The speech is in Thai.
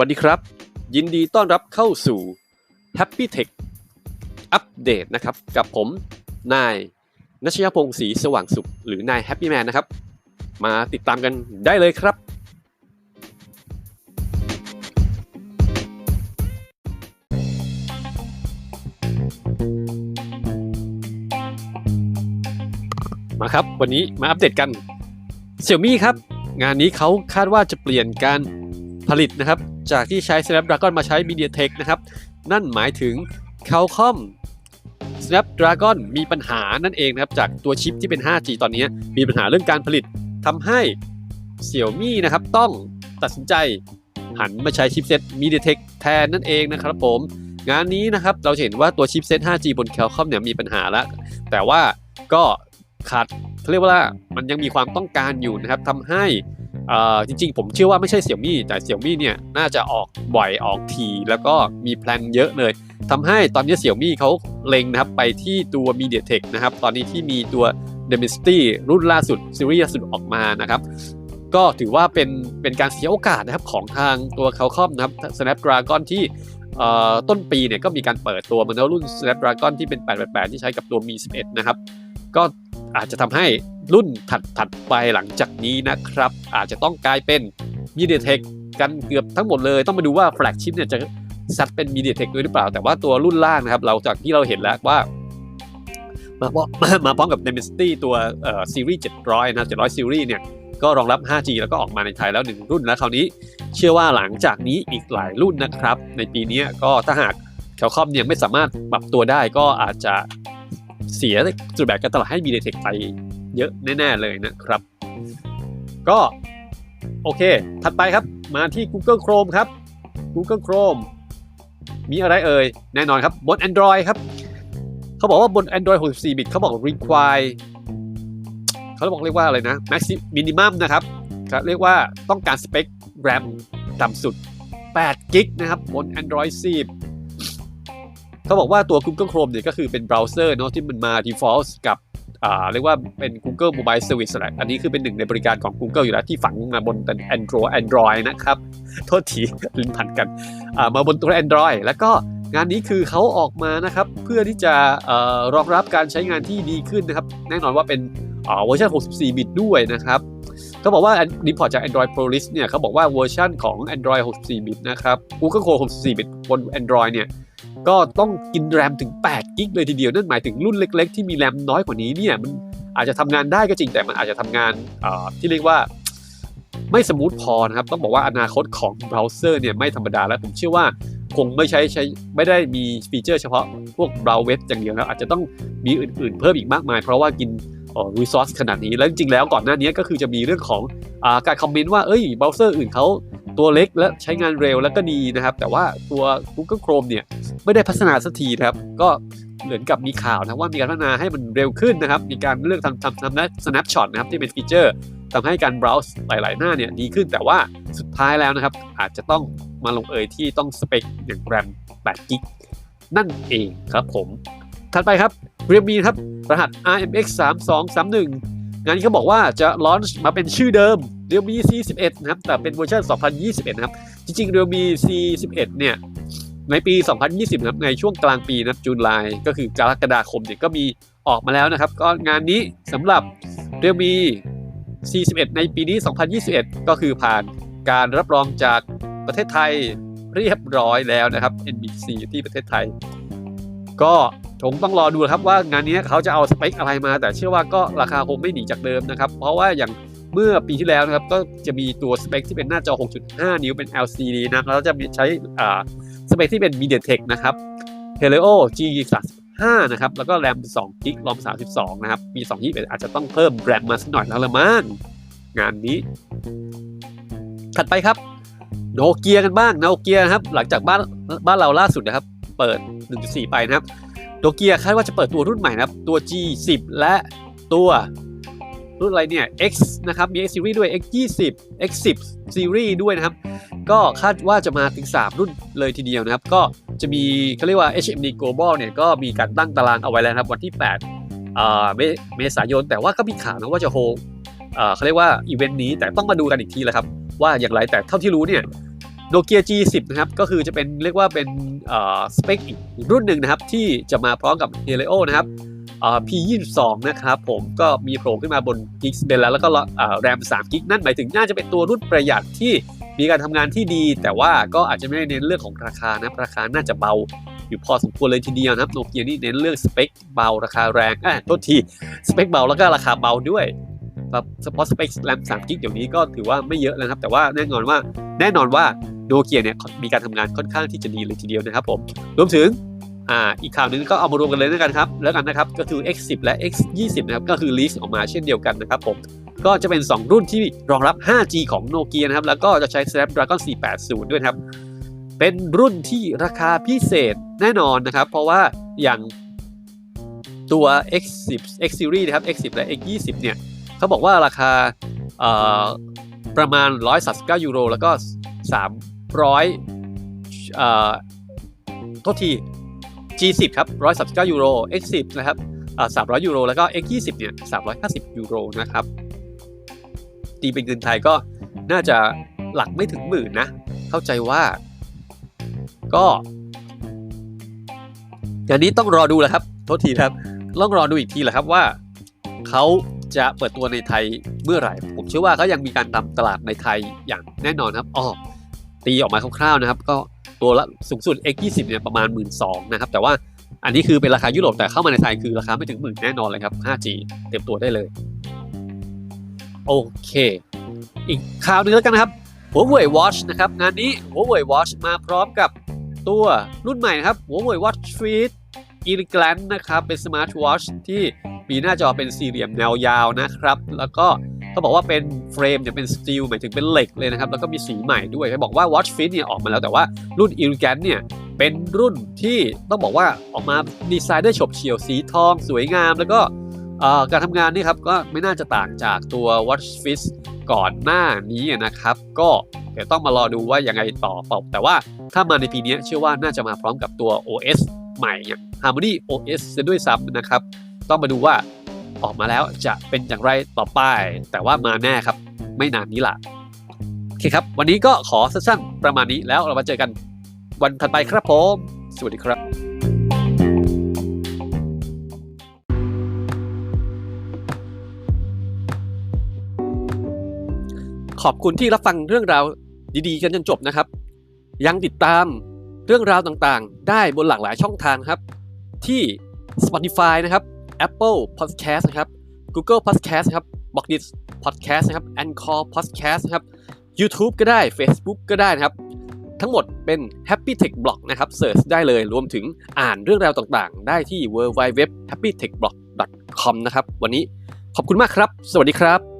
วัสดีครับ ยินดีต้อนรับเข้าสู่ Happy Tech อัปเดตนะครับ กับผม นายนัชยพงศ์ศรีสว่างสุข หรือนาย Happy Man นะครับ มาติดตามกันได้เลยครับ มาครับ วันนี้มาอัปเดตกัน Xiaomi ครับ งานนี้เขาคาดว่าจะเปลี่ยนการผลิตนะครับ จากที่ใช้ Snapdragon มาใช้ MediaTek นะครับ นั่นหมายถึง Qualcomm Snapdragon มีปัญหานั่นเองนะครับ จากตัวชิปที่เป็น 5G ตอนนี้มีปัญหาเรื่องการผลิตทำให้ Xiaomi นะครับ ต้องตัดสินใจหันมาใช้ชิปเซ็ต MediaTek แทนนั่นเองนะครับผม งานนี้นะครับ เราเห็นว่าตัวชิปเซ็ต 5G บน Qualcomm เนี่ยมีปัญหาแล้ว แต่ว่าก็ขาดเขาเรียกว่ามันยังมีความต้องการอยู่นะครับทำให้ จริงๆ ผมเชื่อว่าไม่ใช่เสี่ยมี่แต่เสี่ยมี่เนี่ยน่าจะออกบ่อยออกทีแล้วก็มีแพลนเยอะเลยทำให้ตอนนี้เสี่ยมี่เขาเล็งนะครับไปที่ตัว MediaTek นะครับตอนนี้ที่มีตัว Dimensity รุ่นล่าสุดซีรีส์ล่าสุดออกมานะครับก็ถือว่าเป็นเป็นการเสียโอกาสนะครับของทางตัว Qualcomm นะครับ Snapdragon ที่ต้นปีเนี่ยก็มีการเปิดตัวมันแล้วรุ่น Snapdragon ที่เป็น 888 ที่ใช้กับตัว Mi 11 นะครับ ก็อาจจะทำให้ รุ่นถัดถัดไปหลังจากนี้นะครับ อาจจะต้องกลายเป็น MediaTek กันเกือบทั้งหมดเลยต้องมาดูว่าแฟลกชิพเนี่ยจะซัดเป็น MediaTek ด้วยหรือเปล่า แต่ว่าตัวรุ่นล่างนะครับ เราจากที่เราเห็นแล้วว่า มาพร้อมมาพร้อมกับ Dimensity ตัวเอ่อซีรีส์700 นะ700ซีรีส์เนี่ยก็รองรับ 5G แล้วก็ออกมาในไทยแล้ว 1 รุ่นแล้วคราวนี้ เชื่อว่าหลังจากนี้อีกหลายรุ่นนะครับ ในปีนี้ก็ถ้าหากแคลคอมเนี่ยไม่สามารถปรับตัวได้ก็อาจจะเสียจุดแบกการตลาดให้ MediaTek ไป เยอะแน่ๆเลยนะครับ ก็โอเค ถัดไปครับมาที่ Google Chrome ครับ Google Chrome มีอะไรเอ่ย แน่นอนครับ บน Android ครับ เขาบอกว่าบน Android 64 บิตเขาบอก require เขาบอกเรียกว่าอะไรนะ maxi minimum นะครับก็เรียกว่าต้องการสเปค RAM ต่ำสุด8กิกนะครับบน Android 10เขาบอกว่าตัว Google Chrome เนี่ยก็คือเป็นเบราว์เซอร์เนาะที่มันมา default กับอ่า เรียกว่าเป็น Google Mobile Service แหละอันนี้คือเป็นหนึ่งในบริการของ Google อยู่แล้วที่ฝังมาบน Android Android นะครับ โทษทีลิ้นพันกันอ่ามาบนตัว Android แล้วก็งานนี้คือเขาออกมานะครับเพื่อที่จะรองรับการใช้งานที่ดีขึ้นนะครับ แน่นอนว่าเป็นอ่าเวอร์ชัน 64 บิตด้วยนะครับเขาบอกว่ารีพอร์ตจาก Android Pro List เนี่ยเขาบอกว่าเวอร์ชันของ Android 64 บิตนะครับ Google Chrome 64 บิตบน Android เนี่ย ก็ต้องกินแรมถึง 8 กิกเลยทีเดียว นั่นหมายถึงรุ่นเล็ก ๆ ที่มีแรมน้อยกว่านี้เนี่ยมันอาจจะทำงานได้ก็จริงแต่มันอาจจะทำงานที่เรียกว่าไม่สมูทพอนะครับ ต้องบอกว่าอนาคตของเบราว์เซอร์เนี่ยไม่ธรรมดาแล้วผมเชื่อว่าคงไม่ใช้ใช้ไม่ได้มีฟีเจอร์เฉพาะพวกเบราว์เว็บอย่างเดียวนะอาจจะต้องมีอื่นๆ เพิ่มอีกมากมาย เพราะว่ากินรีซอสขนาดนี้แล้วจริงๆแล้วก่อนหน้านี้ก็คือจะมีเรื่องของอการคอมเมนต์ว่าเอ้ยเบราว์เซอร์อื่นเขา ตัวเล็กและใช้งานเร็วแล้วก็ดีนะครับ แต่ว่าตัว Google Chrome เนี่ยไม่ได้พัฒนาสักทีนะครับ ก็เหมือนกับมีข่าวนะว่ามีการพัฒนาให้มันเร็วขึ้นนะครับ มีการเลือกทำทำทำนะ snapshot นะครับที่เป็นฟีเจอร์ทำให้การ browse หลาย ๆ หน้าเนี่ยดีขึ้น แต่ว่าสุดท้ายแล้วนะครับ อาจจะต้องมาลงเอยที่ต้องสเปคอย่างแรม8กิกนั่นเองครับผม ถัดไปครับ Realme ครับ รหัส RMX 3231 งานนี้เขาบอกว่าจะลอนช์มาเป็นชื่อเดิม Realme C11 นะครับ แต่เป็นเวอร์ชัน2021 นะครับ จริงๆ Realme C11 เนี่ย ในปี 2020 นะครับ ในช่วงกลางปีนะจูนไลก็คือกรกฎาคมเนี่ยก็มีออกมาแล้วนะครับ ก็งานนี้สำหรับ Realme C11 ในปีนี้ 2021 ก็คือผ่านการรับรองจากประเทศไทยเรียบร้อยแล้วนะครับ NBC ที่ประเทศไทย ก็ ผมต้องรอดูนะครับว่างานนี้เขาจะเอาสเปคอะไรมา แต่เชื่อว่าก็ราคาคงไม่หนีจากเดิมนะครับ เพราะว่าอย่างเมื่อปีที่แล้วนะครับก็จะมีตัวสเปคที่เป็นหน้าจอ 6.5 นิ้วเป็น LCD นะแล้วจะมีใช้อ่าสเปคที่เป็น MediaTek นะครับ Helio G35 นะครับ แล้วก็แรม2 g b รอม 32 นะครับมี2 21 อาจจะต้องเพิ่มแรมมาสักหน่อยแล้วละมั้งงานนี้ ถัดไปครับโนเกียกันบ้างโนเกียครับ หลังจากบ้านบ้านเราล่าสุดนะครับ เปิด 1.4 ไปนะครับ โนเกียคาดว่าจะเปิดตัวรุ่นใหม่นะครับ ตัว G10 และตัวรุ่นอะไรเนี่ย X นะครับ มี X Series ด้วย X20 X10 Series ด้วยนะครับ ก็คาดว่าจะมาถึง 3 รุ่นเลยทีเดียวนะครับ ก็จะมีเขาเรียกว่า HMD Global เนี่ย ก็มีการตั้งตารางเอาไว้แล้วนะครับ วันที่8เมเมษายน แต่ว่าก็มีข่าวนะว่าจะโฮเขาเรียกว่าอีเวนต์นี้แต่ต้องมาดูกันอีกทีแหละครับ ว่าอย่างไรแต่เท่าที่รู้เนี่ย โนเกีย G10 นะครับ ก็คือจะเป็นเรียกว่าเป็นสเปคอีกรุ่นหนึ่งนะครับ ที่จะมาพร้อมกับ Helio นะครับ P22 นะครับผมก็มีโผล่ขึ้นมาบน g i g แล้วแล้วก็แรม3 g b นั่นหมายถึงน่าจะเป็นตัวรุ่นประหยัดที่มีการทำงานที่ดี แต่ว่าก็อาจจะไม่ได้เน้นเรื่องของราคานะราคาน่าจะเบาอยู่พอสมควรเลยทีเดียวนะครับโนเกียนี่เน้นเรื่องสเปคเบาราคาแรงอะโทษทีสเปคเบาแล้วก็ราคาเบาด้วยครับเฉพาะสเปคแรม3 g b เดี๋ยวนี้ก็ถือว่าไม่เยอะแล้วครับ แต่ว่าแน่นอนว่าแน่นอนว่า โนเกียเนี่ยมีการทำงานค่อนข้างที่จะดีเลยทีเดียวนะครับผมรวมถึงอ่าอีกข่าวหนึงก็เอามารวมกันเลยแล้วกันครับแล้วกันนะครับก็คือ X10 และ X20 นะครับก็คือลีสออกมาเช่นเดียวกันนะครับผมก็จะเป็น 2 รุ่นที่รองรับ 5G ของโนเกียนะครับแล้วก็จะใช้ Snapdragon 480 ด้วยครับเป็นรุ่นที่ราคาพิเศษแน่นอนนะครับ เพราะว่าอย่างตัว X10 X Series นะครับ X10 และ X20 เนี่ยเขาบอกว่าราคาประมาณ 139 ยูโร แล้วก็ 3 เอ่อโทษที G10 ครับ139ยูโร X10 นะครับอ่า300ยูโรแล้วก็ X20 เนี่ย350ยูโรนะครับตีเป็นเงินไทยก็น่าจะหลักไม่ถึงหมื่นนะ เข้าใจว่า ก็อย่างนี้ต้องรอดูแหละครับโทษทีครับต้องรอดูอีกทีแหละครับว่าเขาจะเปิดตัวในไทยเมื่อไหร่ ผมเชื่อว่าเขายังมีการทำตลาดในไทยอย่างแน่นอนครับอ๋อ ตีออกมาคร่าวๆนะครับ ก็ตัวละสูงสุด X20 เนี่ยประมาณ 1 2ื่นนะครับ แต่ว่าอันนี้คือเป็นราคายุโรปแต่เข้ามาในไทยคือราคาไม่ถึงหมื่นแน่นอนเลยครับ 5G เตรียมตัวได้เลย โอเค อีกข่าวหนึงแล้วกันนะครับ Huawei Watch นะครับ งานนี้ Huawei Watch มาพร้อมกับตัวรุ่นใหม่นะครับ Huawei Watch Fit Elegant นะครับ เป็นสมาร์ทวอชที่มีหน้าจอเป็นสี่เหลี่ยมแนวยาวนะครับ แล้วก็ เขาบอกว่าเป็นเฟรมเนี่ยเป็นสตีลหมายถึงเป็นเหล็กเลยนะครับ แล้วก็มีสีใหม่ด้วยเขาบอกว่า Watch Fit เนี่ยออกมาแล้วแต่ว่ารุ่น Elegant เนี่ยเป็นรุ่นที่ต้องบอกว่าออกมาดีไซน์ได้ฉบเฉี่ยวสีทอง สวยงาม แล้วก็การทำงานนี่ครับก็ไม่น่าจะต่างจากตัว Watch Fit ก่อนหน้านี้นะครับ ก็เดี๋ยวต้องมารอดูว่ายังไงต่อเปล่าแต่ว่าถ้ามาในปีนี้เชื่อว่าน่าจะมาพร้อมกับตัว OS ใหม่อย่าง Harmony OS ซะด้วยซ้ำนะครับ ต้องมาดูว่า ออกมาแล้วจะเป็นอย่างไรต่อไป แต่ว่ามาแน่ครับ ไม่นานนี้ล่ะโอเคครับ วันนี้ก็ขอสั้นๆประมาณนี้แล้วเรามาเจอกันวันถัดไปครับผม สวัสดีครับ ขอบคุณที่รับฟังเรื่องราวดีๆ กันจนจบนะครับ ยังติดตามเรื่องราวต่างๆ ได้บนหลากหลายช่องทางครับ ที่ Spotify นะครับ Apple Podcast นะครับ Google Podcast ครับ b o x d i t Podcast นะครับ Anchor Podcast นะครับ YouTube ก็ได้ Facebook ก็ได้นะครับ ทั้งหมดเป็น Happy Tech Blog นะครับเสิร์ชได้เลยรวมถึงอ่านเรื่องราวต่างๆ ได้ที่ www.happytechblog.com นะครับ วันนี้ขอบคุณมากครับ สวัสดีครับ